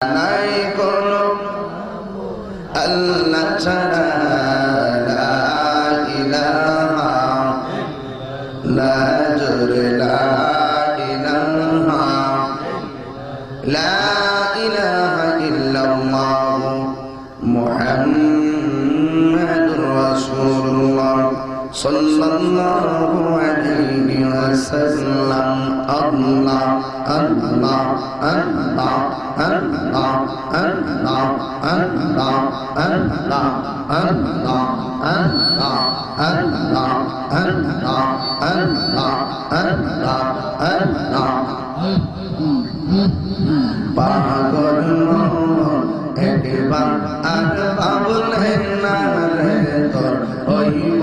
নাই কোনো আল্লাহ ছাড়া লা ইলাহা সাল্লাল্লাহু আলাইহি ওয়াসাল্লাম আল্লাহ আল্লাহ আল্লাহ আল্লাহ আল্লাহ আল্লাহ আল্লাহ আল্লাহ আল্লাহ আল্লাহ আল্লাহ আল্লাহ আল্লাহ আল্লাহ পাগল মন একবার আর পাবলে না রে তোর হইব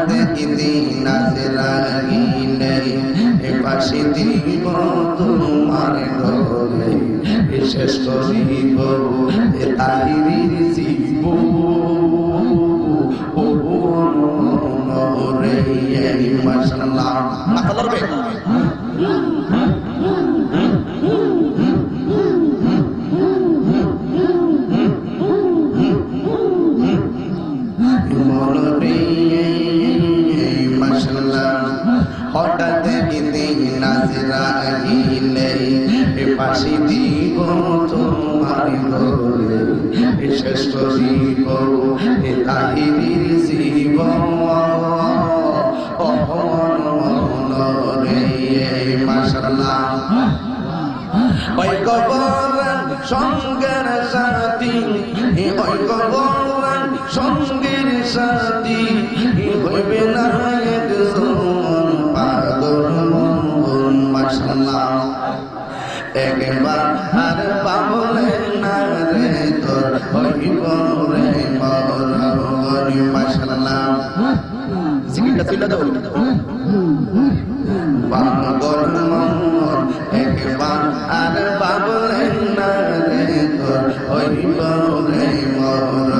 মদিনাতে লাগিলে এপাশে দিব তোমার করিব এ তাহিরি জীব হঠাৎ দিন নাজরা এ পাশে দিব তোমার ঘরে এ শেষ করিব এ তাহিরির জীব রে মাসাল্লাহ ওই কবর সঙ্গের সাথী। ওই সঙ্গের সাথী। হইবে না মাসাল্লাহ একবার আর পাবলে না রে তোর, হইব রে মরণ মাসাল্লাহ জিকিরটা তুলে দাও। পাগল মন একবার আর পাবলে না রে তোর, হইব রে মরণ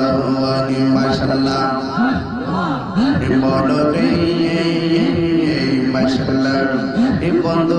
মাসাল্লাহ মনরে মাসাল্লাহ এ বন্ধু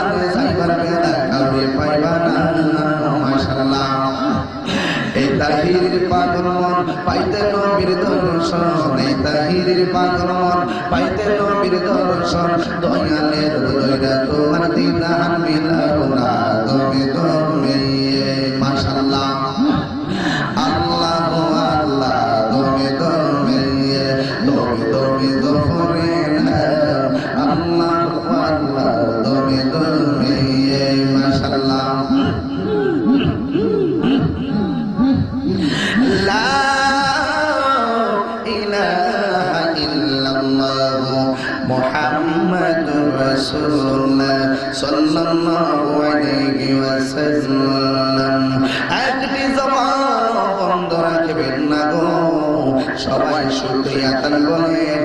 কালে যাইবার বেলা কাউরে পাইবা না মাশাআল্লাহ এটা তাহিরির পাগল মন পাইতে নবীর দর্শন এই তাহিরির পাগল দয়ালের দয়া তোমার দিন মিলাও সাল্লাল্লাহু আলাইহি ওয়াসাল্লাম। একটি জবান বন্ধ রাখবেন না গো। সবাই শুকরিয়া বলে